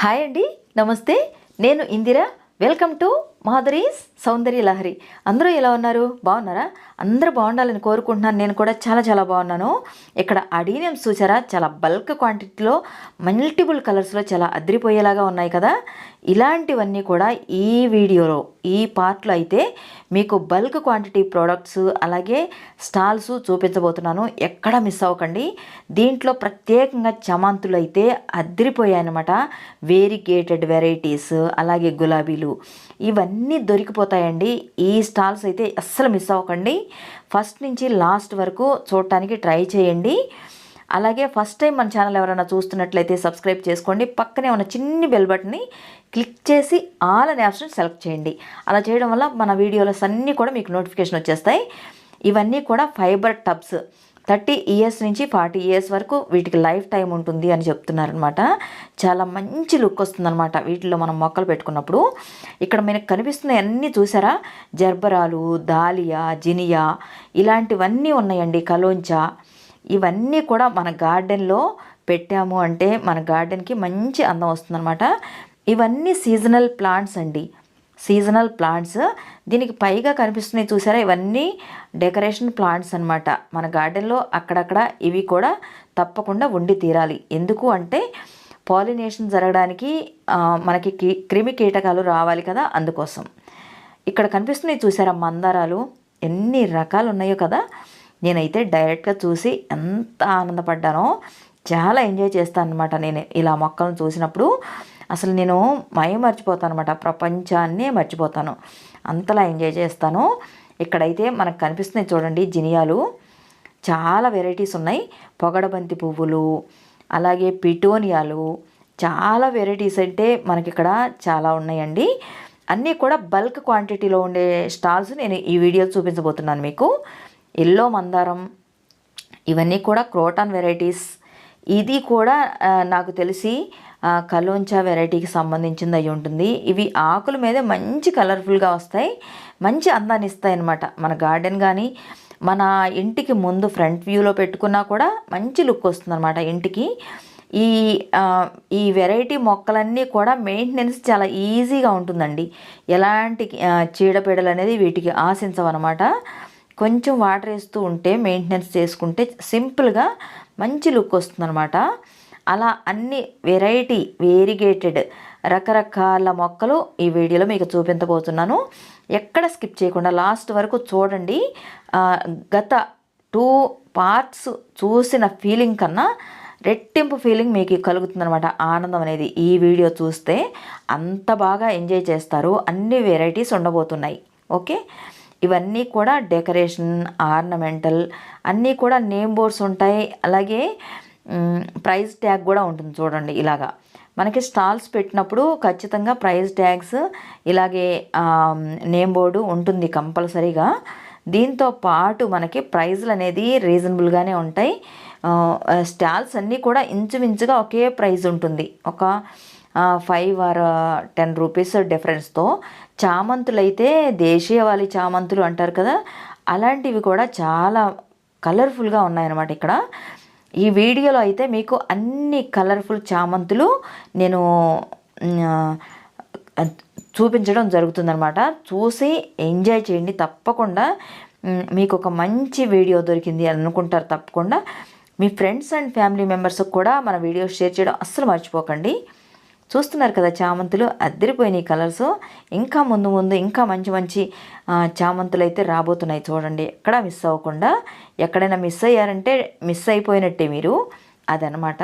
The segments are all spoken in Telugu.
హాయ్ అండి నమస్తే. నేను Indira. Welcome to Madhuri's Soundarya Lahari. అందరూ ఎలా ఉన్నారు? బాగున్నారా? అందరూ బాగుండాలని కోరుకుంటున్నాను. నేను కూడా చాలా చాలా బాగున్నాను. ఇక్కడ అడీనియం చూసారా? చాలా బల్క్ క్వాంటిటీలో మల్టిపుల్ కలర్స్లో చాలా అదిరిపోయేలాగా ఉన్నాయి కదా? ఇలాంటివన్నీ కూడా ఈ వీడియోలో ఈ పార్ట్లో అయితే మీకు బల్క్ క్వాంటిటీ ప్రోడక్ట్స్ అలాగే స్టాల్స్ చూపించబోతున్నాను. ఎక్కడ మిస్ అవ్వకండి. దీంట్లో ప్రత్యేకంగా చమాంతులు అయితే అదిరిపోయాయన్నమాట. వేరిగేటెడ్ వెరైటీస్ అలాగే గులాబీలు. ఇవన్నీ దొరికిపోతాయండి. ఈ స్టాల్స్ అయితే అస్సలు మిస్ అవ్వకండి. ఫస్ట్ నుంచి లాస్ట్ వరకు చూడటానికి ట్రై చేయండి. అలాగే ఫస్ట్ టైం మన ఛానల్ ఎవరైనా చూస్తున్నట్లయితే సబ్స్క్రైబ్ చేసుకోండి. పక్కనే ఉన్న చిన్ని బెల్ బటన్ని క్లిక్ చేసి ఆల్ అనే ఆప్షన్ సెలెక్ట్ చేయండి. అలా చేయడం వల్ల మన వీడియోలస్ అన్నీ కూడా మీకు నోటిఫికేషన్ వచ్చేస్తాయి. ఇవన్నీ కూడా ఫైబర్ టబ్స్. థర్టీ ఇయర్స్ నుంచి ఫార్టీ ఇయర్స్ వరకు వీటికి లైఫ్ టైం ఉంటుంది అని చెప్తున్నారనమాట చాలా మంచి లుక్ వస్తుందన్నమాట వీటిలో మనం మొక్కలు పెట్టుకున్నప్పుడు. ఇక్కడ మనకు కనిపిస్తున్న అన్నీ చూసారా? జర్బరాలు దాలియా జినియా ఇలాంటివన్నీ ఉన్నాయండి. కలోంచా ఇవన్నీ కూడా మన గార్డెన్లో పెట్టాము అంటే మన గార్డెన్కి మంచి అందం వస్తుందన్నమాట. ఇవన్నీ సీజనల్ ప్లాంట్స్ అండి. Seasonal plants. దీనికి పైగా కనిపిస్తున్నాయి చూసారా? ఇవన్నీ డెకరేషన్ ప్లాంట్స్ అనమాట మన గార్డెన్లో అక్కడక్కడ ఇవి కూడా తప్పకుండా ఉండి తీరాలి. ఎందుకు అంటే పాలినేషన్ జరగడానికి మనకి క్రిమి కీటకాలు రావాలి కదా అందుకోసం. ఇక్కడ కనిపిస్తున్నాయి చూసారా మందారాలు? ఎన్ని రకాలు ఉన్నాయో కదా? నేనైతే డైరెక్ట్గా చూసి ఎంత ఆనందపడ్డానో చాలా ఎంజాయ్ చేస్తాను అనమాట నేను ఇలా మొక్కలను చూసినప్పుడు. అసలు నేను మయం మర్చిపోతాను అనమాట ప్రపంచాన్నే మర్చిపోతాను. అంతలా ఎంజాయ్ చేస్తాను. ఇక్కడైతే మనకు కనిపిస్తున్నాయి చూడండి జినియాలు. చాలా వెరైటీస్ ఉన్నాయి. పొగడబంతి పువ్వులు అలాగే పిటోనియాలు. చాలా వెరైటీస్ అంటే మనకి ఇక్కడ చాలా ఉన్నాయండి. అన్నీ కూడా బల్క్ క్వాంటిటీలో ఉండే స్టాల్స్ నేను ఈ వీడియో చూపించబోతున్నాను మీకు. ఎల్లో మందారం ఇవన్నీ కూడా క్రోటాన్ వెరైటీస్. ఇది కూడా నాకు తెలిసి కలోంచా వెరైటీకి సంబంధించింది అయి ఉంటుంది. ఇవి ఆకుల మీద మంచి కలర్ఫుల్గా వస్తాయి. మంచి అందాన్ని ఇస్తాయి అన్నమాట మన గార్డెన్ కానీ మన ఇంటికి ముందు ఫ్రంట్ వ్యూలో పెట్టుకున్నా కూడా మంచి లుక్ వస్తుందన్నమాట ఇంటికి. ఈ ఈ వెరైటీ మొక్కలన్నీ కూడా మెయింటెనెన్స్ చాలా ఈజీగా ఉంటుందండి. ఎలాంటి చీడపీడలు అనేది వీటికి ఆశించవన్నమాట. కొంచెం వాటర్ వేస్తూ ఉంటే మెయింటెనెన్స్ చేసుకుంటే సింపుల్గా మంచి లుక్ వస్తుందన్నమాట. అలా అన్ని వెరైటీ వేరిగేటెడ్ రకరకాల మొక్కలు ఈ వీడియోలో మీకు చూపించబోతున్నాను. ఎక్కడ స్కిప్ చేయకుండా లాస్ట్ వరకు చూడండి. గత టూ పార్ట్స్ చూసిన ఫీలింగ్ కన్నా రెట్టింపు ఫీలింగ్ మీకు కలుగుతుందనమాట ఆనందం అనేది ఈ వీడియో చూస్తే అంత బాగా ఎంజాయ్ చేస్తారు. అన్ని వెరైటీస్ ఉండబోతున్నాయి. ఓకే? ఇవన్నీ కూడా డెకరేషన్ ఆర్నమెంటల్ అన్నీ కూడా నేమ్ బోర్డ్స్ ఉంటాయి. అలాగే ప్రైజ్ ప్రైస్ ట్యాగ్ కూడా ఉంటుంది చూడండి ఇలాగా. మనకి స్టాల్స్ పెట్టినప్పుడు ఖచ్చితంగా ప్రైస్ ట్యాగ్స్ ఇలాగే నేమ్ బోర్డు ఉంటుంది కంపల్సరీగా. దీంతో పాటు మనకి ప్రైజ్లు అనేది రీజనబుల్గానే ఉంటాయి. స్టాల్స్ అన్నీ కూడా ఇంచుమించుగా ఒకే ప్రైజ్ ఉంటుంది. ఒక ఫైవ్ ఆర్ టెన్ రూపీస్ డిఫరెన్స్తో. చామంతులు అయితే దేశీయవాలి చామంతులు అంటారు కదా అలాంటివి కూడా చాలా కలర్ఫుల్గా ఉన్నాయన్నమాట ఇక్కడ. ఈ వీడియోలో అయితే మీకు అన్ని కలర్ఫుల్ చామంతులు నేను చూపించడం జరుగుతుందనమాట చూసి ఎంజాయ్ చేయండి. తప్పకుండా మీకు ఒక మంచి వీడియో దొరికింది అని అనుకుంటారు తప్పకుండా. మీ ఫ్రెండ్స్ అండ్ ఫ్యామిలీ మెంబర్స్కి కూడా మన వీడియో షేర్ చేయడం అస్సలు మర్చిపోకండి. చూస్తున్నారు కదా చామంతులు అద్దరిపోయినాయి కలర్స్. ఇంకా ముందు ముందు ఇంకా మంచి మంచి చామంతులు అయితే రాబోతున్నాయి చూడండి. ఎక్కడ మిస్ అవ్వకుండా ఎక్కడైనా మిస్ అయ్యారంటే మిస్ అయిపోయినట్టే మీరు. అదనమాట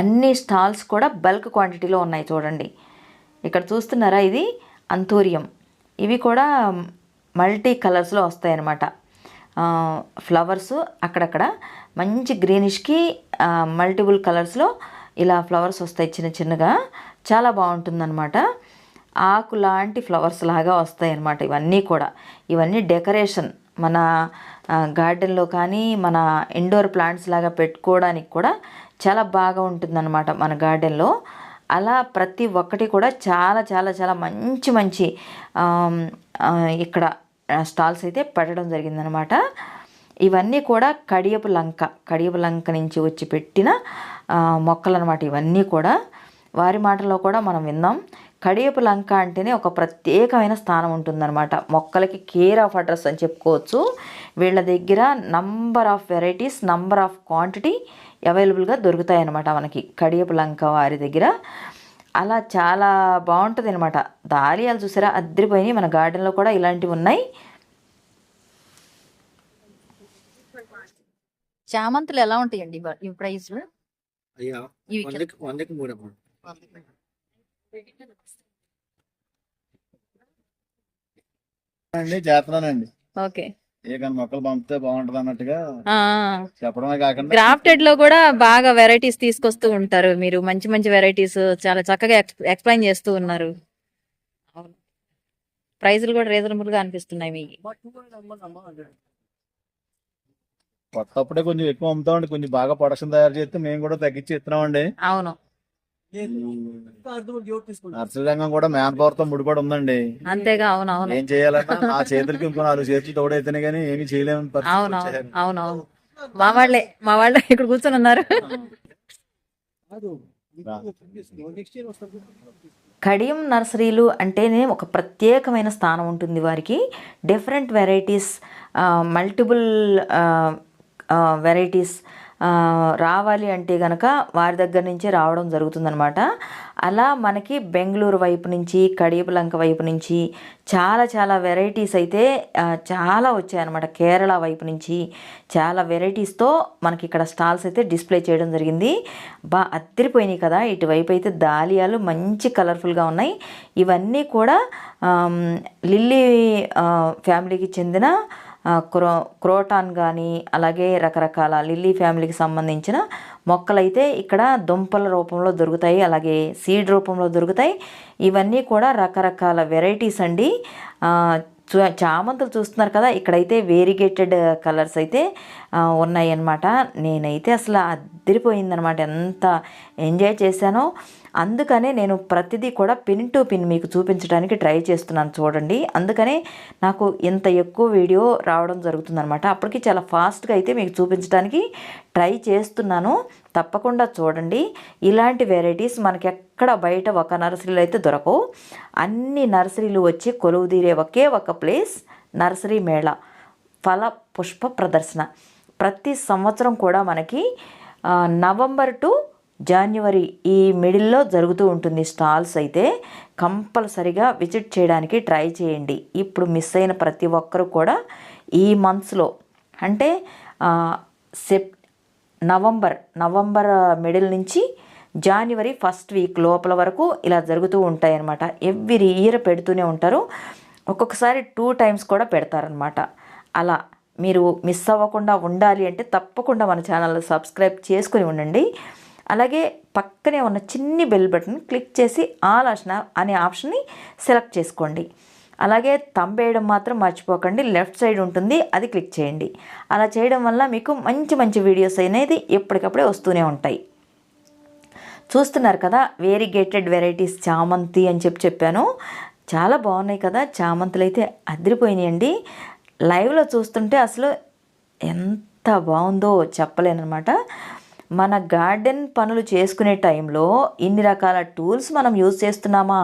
అన్ని స్టాల్స్ కూడా బల్క్ క్వాంటిటీలో ఉన్నాయి చూడండి. ఇక్కడ చూస్తున్నారా ఇది? అంతూరియం. ఇవి కూడా మల్టీ కలర్స్లో వస్తాయి అన్నమాట ఫ్లవర్స్ అక్కడక్కడ. మంచి గ్రీనిష్కి మల్టిపుల్ కలర్స్లో ఇలా ఫ్లవర్స్ వస్తాయి చిన్న చిన్నగా చాలా బాగుంటుందన్నమాట. ఆకు లాంటి ఫ్లవర్స్ లాగా వస్తాయి అన్నమాట ఇవన్నీ కూడా. ఇవన్నీ డెకరేషన్ మన గార్డెన్లో కానీ మన ఇండోర్ ప్లాంట్స్ లాగా పెట్టుకోవడానికి కూడా చాలా బాగా ఉంటుందన్నమాట మన గార్డెన్లో. అలా ప్రతి ఒక్కటి కూడా చాలా చాలా చాలా మంచి మంచి ఇక్కడ స్టాల్స్ అయితే పెట్టడం జరిగిందనమాట ఇవన్నీ కూడా కడియపు లంక కడియపు లంక నుంచి వచ్చి పెట్టిన మొక్కలు అనమాట ఇవన్నీ కూడా. వారి మాటల్లో కూడా మనం విందాం. కడియపు లంక అంటేనే ఒక ప్రత్యేకమైన స్థానం ఉంటుందన్నమాట. మొక్కలకి కేర్ ఆఫ్ అడ్రస్ అని చెప్పుకోవచ్చు. వీళ్ళ దగ్గర number of varieties number of quantity అవైలబుల్గా దొరుకుతాయన్నమాట మనకి కడియపు లంక వారి దగ్గర. అలా చాలా బాగుంటుంది అనమాట దాలియాలు చూసారా? అద్దరిపోయినాయి మన గార్డెన్లో కూడా ఇలాంటివి ఉన్నాయి. చామంతులు ఎలా ఉంటాయండి ఈ ప్రైస్ అయ్యా వందకి వందకి అండి చేస్తున్నానండి. ఓకే. ఏ కానీ మొక్కలు పంపితే బాగుంటది అన్నట్టుగా చెప్పడమే కాకుండా గ్రాఫ్టెడ్లో కూడా బాగా వెరైటీస్ తీసుకొస్తూ ఉంటారు మీరు. మంచి మంచి వెరైటీస్ చాలా చక్కగా ఎక్స్ప్లెయిన్ చేస్తూ ఉన్నారు. ప్రైజులు కూడా రీజనబుల్గా అనిపిస్తున్నాయి మీకు. కొత్తప్పుడే కొంచెం ఎక్కువ అమ్ముతామండి కొంచెం బాగా ప్రొడక్షన్ తయారు చేస్తే మేము కూడా తగ్గించి ఇస్తున్నామండి. అవును. నర్సరీ రంగం కూడా మ్యాన్ పవర్తో ముడిపడి ఉందండి అంతేగా అవును అవును ఏం చేయాలన్నా నా చేతులకి ఇంకో నాలుగు చేతులు తోడైతేనే కానీ ఏమీ చేయలేము అవును అవును అవును అవును మా వాళ్ళే మా వాళ్ళే ఇక్కడ కూర్చొని ఉన్నారు. కడియం నర్సరీలు అంటేనే ఒక ప్రత్యేకమైన స్థానం ఉంటుంది వారికి. డిఫరెంట్ వెరైటీస్ మల్టిపుల్ వెరైటీస్ రావాలి అంటే కనుక వారి దగ్గర నుంచే రావడం జరుగుతుందనమాట అలా మనకి బెంగళూరు వైపు నుంచి కడియపులంక వైపు నుంచి చాలా చాలా వెరైటీస్ అయితే చాలా వచ్చాయన్నమాట. కేరళ వైపు నుంచి చాలా వెరైటీస్తో మనకి ఇక్కడ స్టాల్స్ అయితే డిస్ప్లే చేయడం జరిగింది. బా అద్దరిపోయినాయి కదా. ఇటువైపు అయితే దాలియాలు మంచి కలర్ఫుల్గా ఉన్నాయి. ఇవన్నీ కూడా లిల్లీ ఫ్యామిలీకి చెందిన క్రో క్రోటాన్ కానీ అలాగే రకరకాల లిల్లీ ఫ్యామిలీకి సంబంధించిన మొక్కలైతే ఇక్కడ దుంపల రూపంలో దొరుకుతాయి అలాగే సీడ్ రూపంలో దొరుకుతాయి. ఇవన్నీ కూడా రకరకాల వెరైటీస్ అండి. చూ- చామంతులు చూస్తున్నారు కదా ఇక్కడైతే వేరిగేటెడ్ కలర్స్ అయితే ఉన్నాయన్నమాట. నేనైతే అసలు అద్దరిపోయిందనమాట ఎంత ఎంజాయ్ చేశానో. అందుకనే నేను ప్రతిదీ కూడా పిన్ టు పిన్ మీకు చూపించడానికి ట్రై చేస్తున్నాను చూడండి. అందుకనే నాకు ఇంత ఎక్కువ వీడియో రావడం జరుగుతుందనమాట అప్పటికి చాలా ఫాస్ట్గా అయితే మీకు చూపించడానికి ట్రై చేస్తున్నాను. తప్పకుండా చూడండి. ఇలాంటి వెరైటీస్ మనకి ఎక్కడ బయట ఒక నర్సరీలో అయితే దొరకవు. అన్ని నర్సరీలు వచ్చి కొలువు తీరే ఒకే ఒక ప్లేస్ నర్సరీ మేళ ఫల పుష్ప ప్రదర్శన. ప్రతి సంవత్సరం కూడా మనకి నవంబర్ టు జనవరి ఈ మిడిల్లో జరుగుతూ ఉంటుంది స్టాల్స్ అయితే కంపల్సరిగా విజిట్ చేయడానికి ట్రై చేయండి. ఇప్పుడు మిస్ అయిన ప్రతి ఒక్కరు కూడా ఈ మంత్స్లో అంటే సెప్ నవంబర్ నవంబర్ మిడిల్ నుంచి జనవరి ఫస్ట్ వీక్ లోపల వరకు ఇలా జరుగుతూ ఉంటాయి అన్నమాట ఎవ్రీ ఇయర్ పెడుతూనే ఉంటారు. ఒక్కొక్కసారి టూ టైమ్స్ కూడా పెడతారనమాట అలా మీరు మిస్ అవ్వకుండా ఉండాలి అంటే తప్పకుండా మన ఛానల్ సబ్స్క్రైబ్ చేసుకుని ఉండండి. అలాగే పక్కనే ఉన్న చిన్ని బెల్ బటన్ క్లిక్ చేసి ఆల్ ఆప్షన్ అనే ఆప్షన్ని సెలెక్ట్ చేసుకోండి. అలాగే తంబేయడం మాత్రం మర్చిపోకండి. లెఫ్ట్ సైడ్ ఉంటుంది. అది క్లిక్ చేయండి. అలా చేయడం వల్ల మీకు మంచి మంచి వీడియోస్ అనేది ఎప్పటికప్పుడే వస్తూనే ఉంటాయి. చూస్తున్నారు కదా వేరిగేటెడ్ వెరైటీస్ చామంతి అని చెప్పి చెప్పాను. చాలా బాగున్నాయి కదా. చామంతులు అయితే అదిరిపోయినాయండి. లైవ్లో చూస్తుంటే అసలు ఎంత బాగుందో చెప్పలేనమాట మన గార్డెన్ పనులు చేసుకునే టైంలో ఇన్ని రకాల టూల్స్ మనం యూజ్ చేస్తున్నామా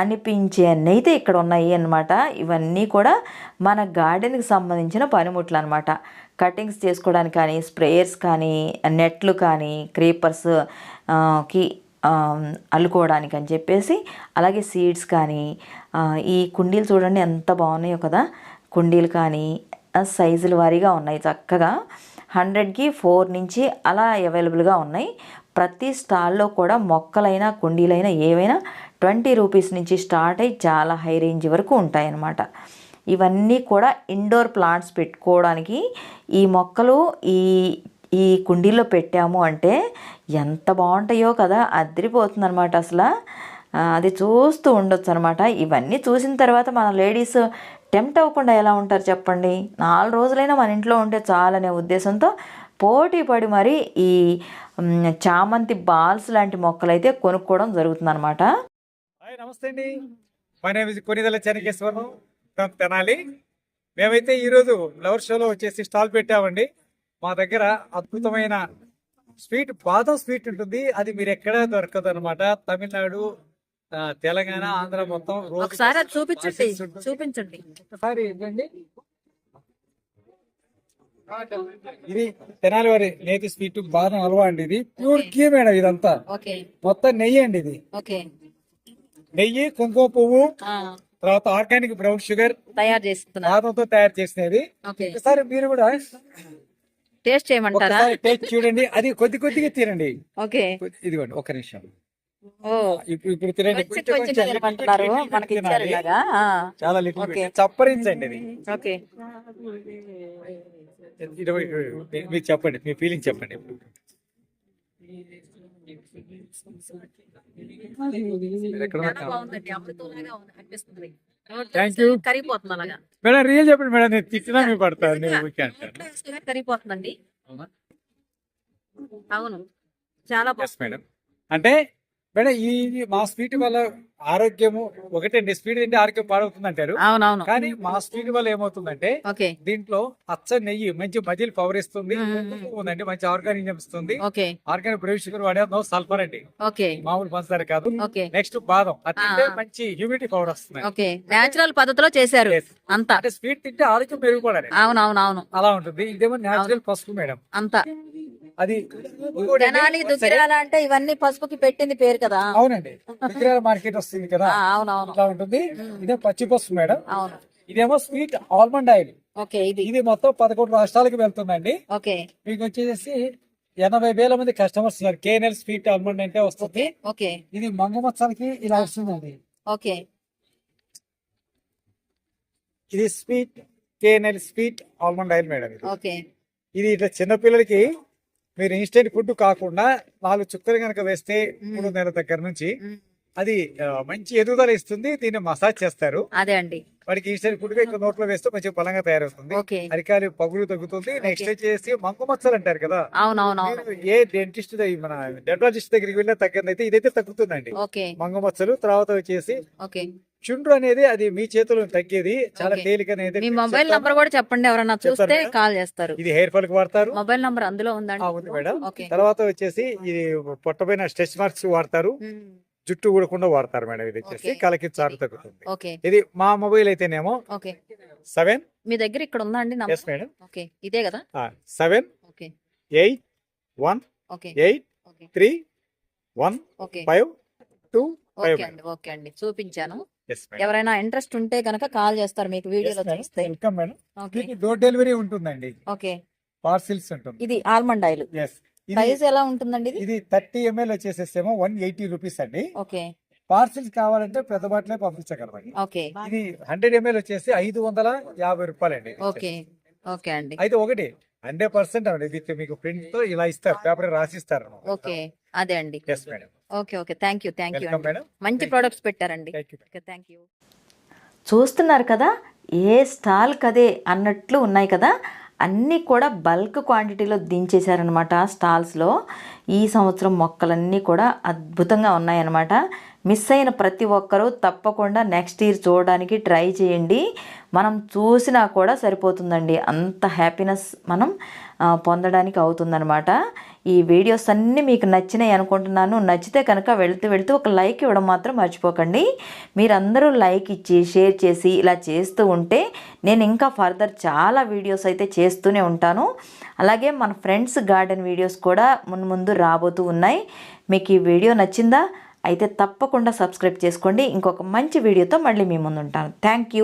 అనిపించే అయితే ఇక్కడ ఉన్నాయి అన్నమాట. ఇవన్నీ కూడా మన గార్డెన్కి సంబంధించిన పనిముట్లు అనమాట కటింగ్స్ చేసుకోవడానికి కానీ స్ప్రేయర్స్ కానీ నెట్లు కానీ క్రీపర్స్కి అల్లుకోవడానికి అని చెప్పేసి అలాగే సీడ్స్ కానీ ఈ కుండీలు చూడండి ఎంత బాగున్నాయో కదా. కుండీలు కానీ సైజుల వారీగా ఉన్నాయి చక్కగా. హండ్రెడ్కి ఫోర్ నుంచి అలా అవైలబుల్గా ఉన్నాయి. ప్రతి స్టాల్లో కూడా మొక్కలైనా కుండీలైనా ఏవైనా ట్వంటీ రూపీస్ నుంచి స్టార్ట్ అయ్యి చాలా హై రేంజ్ వరకు ఉంటాయన్నమాట. ఇవన్నీ కూడా ఇండోర్ ప్లాంట్స్ పెట్టుకోవడానికి ఈ మొక్కలు ఈ ఈ కుండీలో పెట్టాము అంటే ఎంత బాగుంటాయో కదా అదిరిపోతుంది అనమాట అసలు అది చూస్తూ ఉండొచ్చు అనమాట ఇవన్నీ చూసిన తర్వాత మన లేడీస్ టెంప్ట్ అవ్వకుండా ఎలా ఉంటారు చెప్పండి? నాలుగు రోజులైనా మన ఇంట్లో ఉంటే చాలనే ఉద్దేశంతో పోటీ పడి మరి ఈ చామంతి బాల్స్ లాంటి మొక్కలైతే కొనుక్కోవడం జరుగుతుంది అనమాట నమస్తే అండి. మై నేమ్ కొనిదల చెనకేశ్వరం తెనాలి మేమైతే ఈరోజు ఫ్లవర్ షోలో వచ్చేసి స్టాల్ పెట్టామండి. మా దగ్గర అద్భుతమైన స్వీట్ బాదం స్వీట్ ఉంటుంది. అది మీరు ఎక్కడ దొరకదు అనమాట తమిళనాడు తెలంగాణ ఆంధ్ర మొత్తం ఒకసారి చూపించండి. చూపించండి. ఒకసారి ఏంటండి ఇది తెనాలి వారి నేతి స్వీట్ బాదం హల్వా అండి ఇది. ప్యూర్ గీ మేడం ఇదంతా. మొత్తం నెయ్యి అండి ఇది. నెయ్యి కుంకుమ పువ్వు తర్వాత ఆర్గానిక్ బ్రౌన్ షుగర్ తయారు చేస్తున్నా బాదంతో తయారు చేసినది. ఒకసారి మీరు కూడా టేస్ట్ చేయమంటారా? టేస్ట్ చూడండి. అది కొద్ది కొద్దిగా తినండి. ఓకే. ఇదిగోండి ఒక నిమిషం. ఇప్పుడు మనకి ఇచ్చారు. ఇలాగా ఆ, చాలా లిటిల్. చప్పరించండి ఇది. ఓకే. ఇది మీ- మీరు చెప్పండి. మీ ఫీలింగ్ చెప్పండి. కరిగిపోతుంది అలాగా. మేడం రియల్ చెప్పండి మేడం. నేను తిట్టినా నేను ఊరికే అంటాను. నోట్లో వేసుకునే కరిగిపోతుందండి. అవునా? అవును. చాలా మేడం. అంటే మేడం ఈ మా స్వీట్ వల్ల ఆరోగ్యము ఒకటండి స్వీట్ తింటే ఆరోగ్యం పాడవుతుంది అంటారు అవునవును. కానీ మా స్వీట్ వల్ల ఏమవుతుందంటే దీంట్లో అచ్చ నెయ్యి మంచి మజిల్ పవర్ ఇస్తుంది. ఉందండి మంచి ఆర్గానిజం ఇస్తుంది ఆర్గానిక్ షుగర్ వాడేది నో సల్ఫర్ అండి. ఓకే. మామూలు పంచదార కాదు. నెక్స్ట్ బాదం. అది. మంచి హ్యూమిడిటీ పవర్ వస్తుంది. ఓకే. నేచురల్ పద్ధతిలో చేశారు. అంతా. అంటే స్వీట్ తింటే ఆరోగ్యం పెరుగుకోవాలి అవునవును అవును అలా ఉంటుంది. ఇదేమో నేచురల్ పసుపు మేడం. అంతా. అది దుగ్గిరాల అంటే ఇవన్నీ పసుపుకి పెట్టింది పేరు కదా. అవునండి. విగ్రహాల మార్కెట్ వస్తుంది కదా. అవునవును. ఉంటుంది. ఇదే పచ్చి పసుపు మేడం. అవును. ఇదేమో స్వీట్ ఆల్మండ్ ఆయిల్. ఓకే ఇది. ఇది మొత్తం పదకొండు రాష్ట్రాలకు వెళ్తుందండి. ఓకే. మీకు వచ్చేసి ఎనభై వేల మంది కస్టమర్స్ ఉన్నారు. కేఎన్ఎల్ స్వీట్ ఆల్మండ్ అంటే వస్తుంది. ఓకే. ఇది మంగు మచ్చలకి ఇలా వస్తుందండి ఓకే. ఇది sweet KNL sweet almond oil madam ఇది. ఓకే. ఇది ఇట్లా చిన్నపిల్లలకి మీరు ఇన్స్టెంట్ ఫుడ్ కాకుండా నాలుగు చుక్కలు కనుక వేస్తే మూడు నెలల దగ్గర నుంచి అది మంచి ఎదుగుదల ఇస్తుంది దీన్ని మసాజ్ చేస్తారు. అదే అండి. వాడికి ఫుడ్గా ఇక్కడ నోట్లో వేస్తే మంచి బలంగా తయారవుతుంది. అరికాలి పగులు తగ్గుతుంది. నెక్స్ట్ వచ్చేసి మంగు మచ్చలు అంటారు కదా. ఏ డెంటిస్ట్ మన డెంటాలజిస్ట్ దగ్గరికి వెళ్ళినా తగ్గదు అయితే ఇదైతే తగ్గుతుందండి. మంగు మచ్చలు తర్వాత వచ్చేసి ఓకే. చుండ్రు అనేది అది మీ చేతిలో తగ్గేది. చాలా. తేలిక మీ మొబైల్ నంబర్ కూడా చెప్పండి. ఎవరన్నా చూస్తే. కాల్ చేస్తారు. ఇది హెయిర్ ఫాల్కి వాడతారు. మొబైల్ నంబర్ అందులో ఉందండి. ఉంది మేడం. తర్వాత వచ్చేసి ఇది పొట్టపైన స్ట్రెచ్ మార్క్స్ వాడతారు. జుట్టు ఊడకుండా వాడతారు మేడం ఇది వచ్చేసి. కలకి చారు తగ్గుతుంది. ఇది మా మొబైల్ అయితేనేమో సెవెన్ మీ దగ్గర ఇక్కడ ఉందా అండి ఎస్ మేడం. ఓకే. ఇదే కదా? Seven okay. Eight one okay. Eight three one okay. Five two five okay అండి చూపించాను. ఎవరైనా ఇంట్రెస్ట్ ఉంటే కనుక కాల్ చేస్తారు మీకు వీడియోలో చూస్తే. Welcome madam. డోర్ డెలివరీ ఉంటుందండి. ఓకే. పార్సిల్స్ ఉంటుంది ఇది ఆల్మండ్ ఆయిల్. ప్రైస్ ఎలా ఉంటుందండి ఇది? ఇది థర్టీ ఎంఎల్ వచ్చేసేసేమో వన్ ఎయిటీ రూపీస్ అండి. ఓకే. పార్సిల్స్ కావాలంటే పెద్ద బాటిలే పంపించగలమండి ఓకే. ఇది హండ్రెడ్ ఎంఎల్ వచ్చేసి ఐదు వందల యాభై రూపాయలండి ఓకే. ఓకే అండి. అయితే ఒకటి హండ్రెడ్ పర్సెంట్ అండి విత్ మీకు ప్రింట్తో ఇలా ఇస్తారు పేపర్ రాసిస్తారు. ఓకే. అదే అండి. Yes madam okay okay. Thank you thank you అండి. మేడం మంచి ప్రొడక్ట్స్ పెట్టారండి. థ్యాంక్ యూ చూస్తున్నారు కదా ఏ స్టాల్ కదే అన్నట్లు ఉన్నాయి కదా. అన్నీ కూడా బల్క్ క్వాంటిటీలో దించేశారనమాట స్టాల్స్లో. ఈ సంవత్సరం మొక్కలన్నీ కూడా అద్భుతంగా ఉన్నాయన్నమాట. మిస్ అయిన ప్రతి ఒక్కరూ తప్పకుండా నెక్స్ట్ ఇయర్ చూడడానికి ట్రై చేయండి. మనం చూసినా కూడా సరిపోతుందండి. అంత హ్యాపీనెస్ మనం పొందడానికి అవుతుందనమాట ఈ వీడియోస్ అన్నీ మీకు నచ్చినాయి అనుకుంటున్నాను. నచ్చితే కనుక వెళుతూ వెళుతూ ఒక లైక్ ఇవ్వడం మాత్రం మర్చిపోకండి. మీరందరూ లైక్ ఇచ్చి షేర్ చేసి ఇలా చేస్తూ ఉంటే నేను ఇంకా ఫర్దర్ చాలా వీడియోస్ అయితే చేస్తూనే ఉంటాను. అలాగే మన ఫ్రెండ్స్ గార్డెన్ వీడియోస్ కూడా ముందు ముందు రాబోతూ ఉన్నాయి. మీకు ఈ వీడియో నచ్చిందా? అయితే తప్పకుండా సబ్స్క్రైబ్ చేసుకోండి. ఇంకొక మంచి వీడియోతో మళ్ళీ మీ ముందుంటాను. Thank you